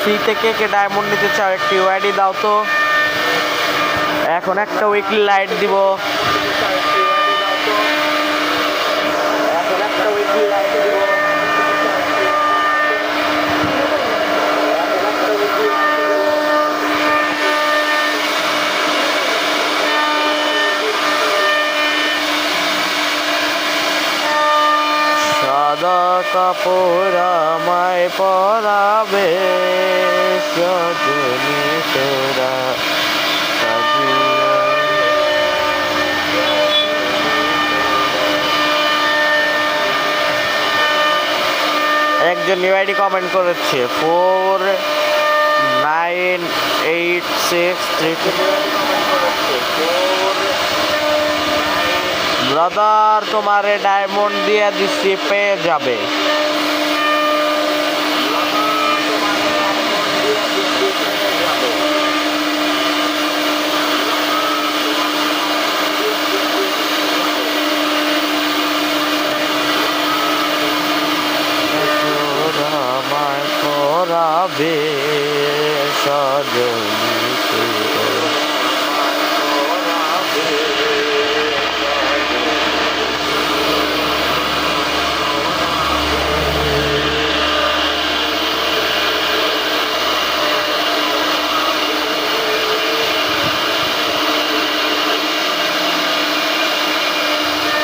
ফ্রিতে থেকে কে ডায়মন্ড নিতে চাও, একটি ওয়াইডি দাও তো। এখন একটা উইকলি লাইট দিব এখন একটা উইকলি লাইট দিব সাদা কাপড় পরাবে সজনী তোরা একজন ইউআইডি কমেন্ট করেছে four nine eight six three brother তোমারে ডায়মন্ড দিয়ে দিচ্ছি পেয়ে যাবে। সজনী তোরা।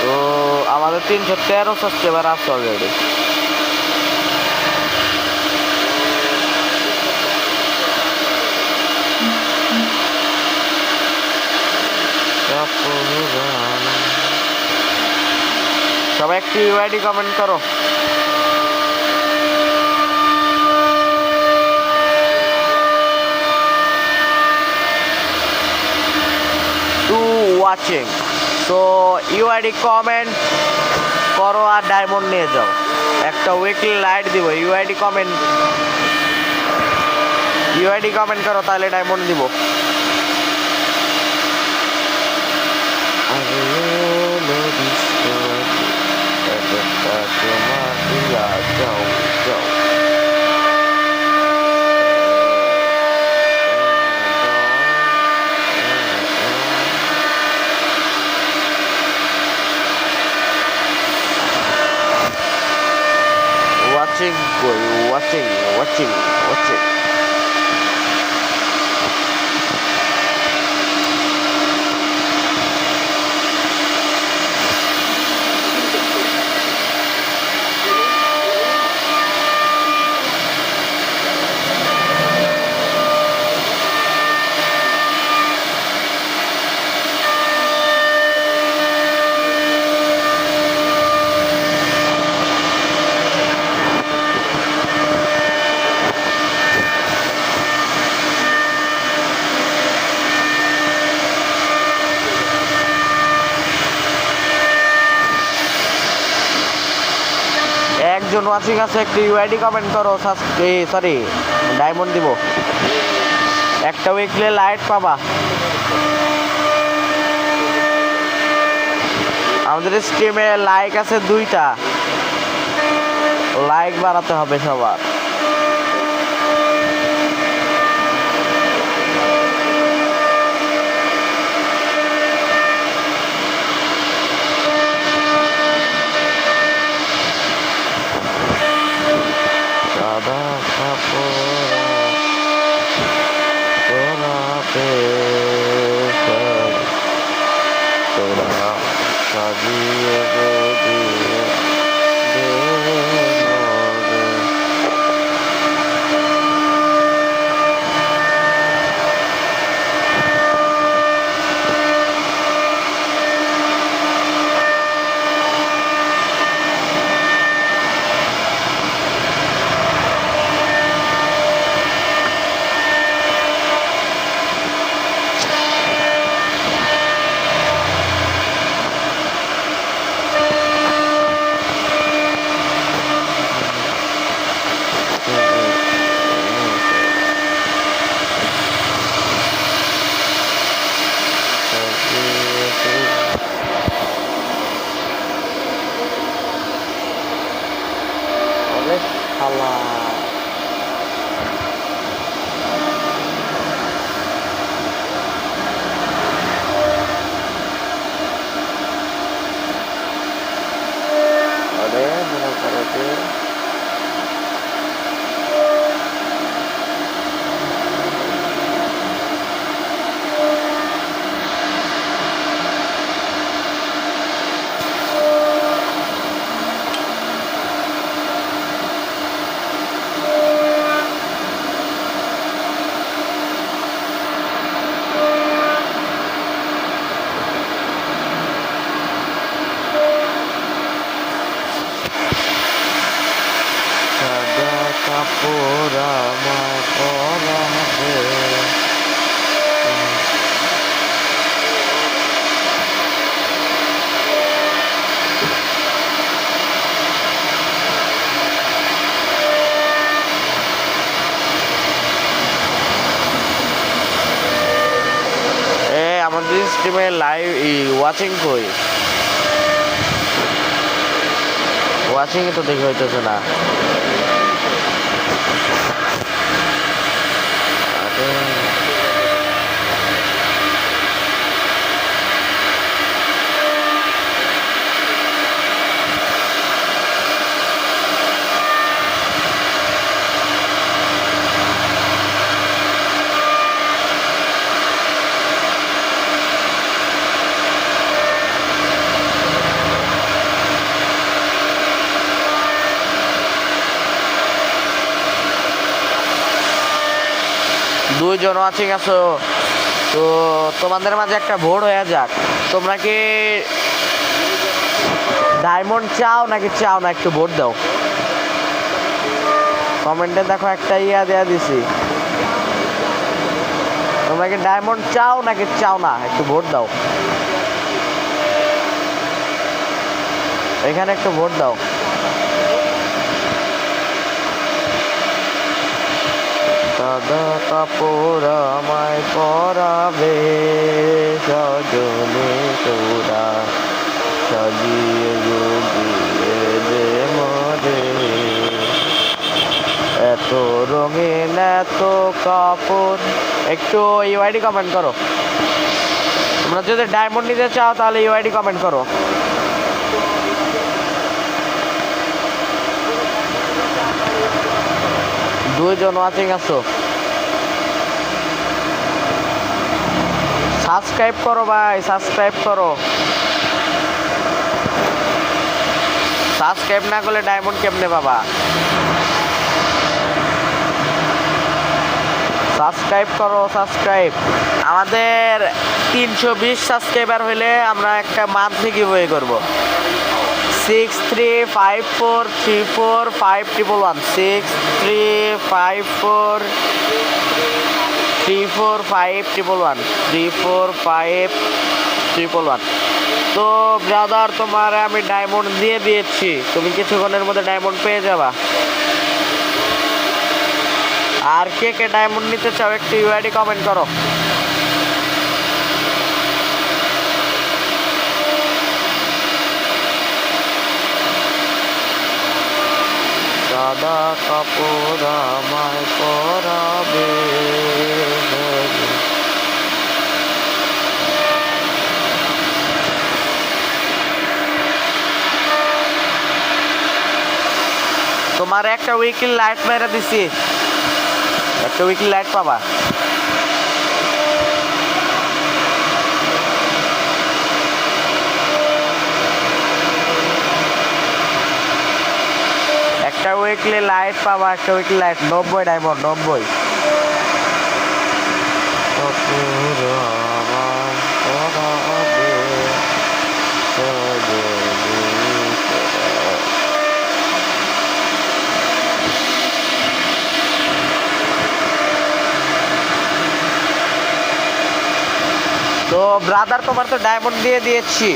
তো আমাদের তিনশো তেরো সাবস্ক্রাইবার আছে অলরেডি সবাই একটি ইউআইডি কমেন্ট করো টু ওয়াচিং তো ইউআইডি কমেন্ট করো আর ডায়মন্ড নিয়ে যাও। একটা উইকলি লাইট দিব ইউআইডি কমেন্ট ইউআইডি কমেন্ট করো, তাহলে ডায়মন্ড দিব। একজন ওয়াচিং আছে, একটি ইউআইডি কমেন্ট করো সরি ডায়মন্ড দিব। একটা উইকলে লাইট পাবা। আমাদের স্ট্রিমে লাইক আছে দুইটা। লাইক বাড়াতে হবে সবার। সাজিয়ে স্ট্রিমে লাইভ ওয়াচিং কই ওয়াচিং তো দেখে হইতেছে না আরে, দুইজন ওয়াচিং আছো? তো তোমাদের মাঝে একটা ভোট হয়ে যাক। তোমরা কি ডায়মন্ড চাও নাকি চাও না? একটু ভোট দাও। কমেন্টে দেখো একটা ইয়া দেয়া দিছি। তোমরা কি ডায়মন্ড চাও নাকি চাও না? একটু ভোট দাও। এখানে একটু ভোট দাও। সাদা কাপড় আমায় পরাবে, সজনে তোরা সাজিয়ে গুজিয়ে দে মরে। এত রঙিন, এত কাপড়। একটু ইউআইডি কমেন্ট করো। তোমরা যদি ডায়মন্ড নিতে চাও, তাহলে ইউআইডি কমেন্ট করো। দুইজন ওয়াচিং আছো? সাবস্ক্রাইব করো ভাই সাবস্ক্রাইব করো। সাবস্ক্রাইব না করলে ডায়মন্ড কেমনে পাবা? সাবস্ক্রাইব করো সাবস্ক্রাইব আমাদের তিনশো বিশ সাবস্ক্রাইবার হইলে আমরা একটা মান্থলি গিভওয়ে করব। Six three five four three four five triple one six three five four three four five triple one three four five triple one তো ব্রাদার তোমার আমি ডায়মন্ড দিয়ে দিয়েছি। তুমি কিছুক্ষণের মধ্যে ডায়মন্ড পেয়ে যাবা। আর কে কে ডায়মন্ড নিতে চাও একটু ইউআইডি কমেন্ট করো। সাদা কাপড় আমায় পরাবে। তোমার একটা উইকলি লাইট মেরে দিছি। একটা উইকলি লাইট পাবা? একটা উইকলি লাইট পাবা, একটা উইকলি লাইট নব্বই ডায়মন্ড নব্বই। তো ব্রাদার তোমার তো ডায়মন্ড দিয়ে দিয়েছি।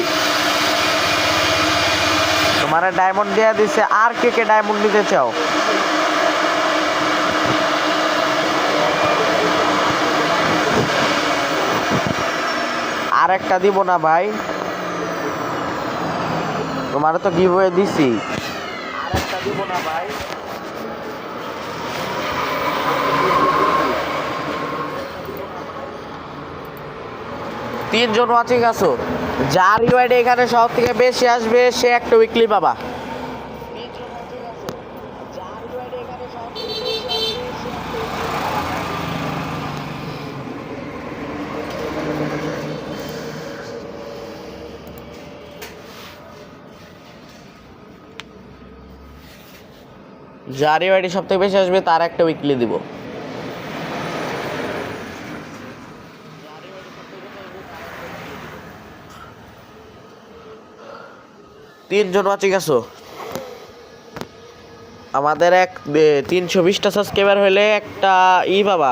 তোমার ডায়মন্ড দিয়ে দিছে। আর কে কে ডায়মন্ড নিতে চাও? আর একটা দিব না ভাই। তোমার তো গিভওয়ে দিছি। আর একটা দিব না ভাই। তিনজন আছো যার ইউআইডি এখানে সব থেকে বেশি আসবে, সে একটা উইকলি পাবা যার ইউআইডি সব থেকে বেশি আসবে, তার একটা উইকলি দিব। তিনজন ওয়াচিং গেছো আমাদের এক তিনশো বিশটা সাবস্ক্রাইবার হলে একটা ই বাবা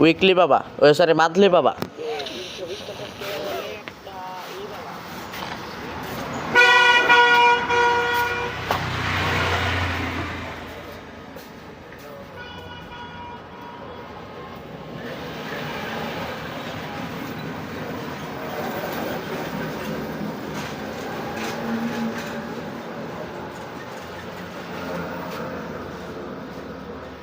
উইকলি বাবা সরি মান্থলি বাবা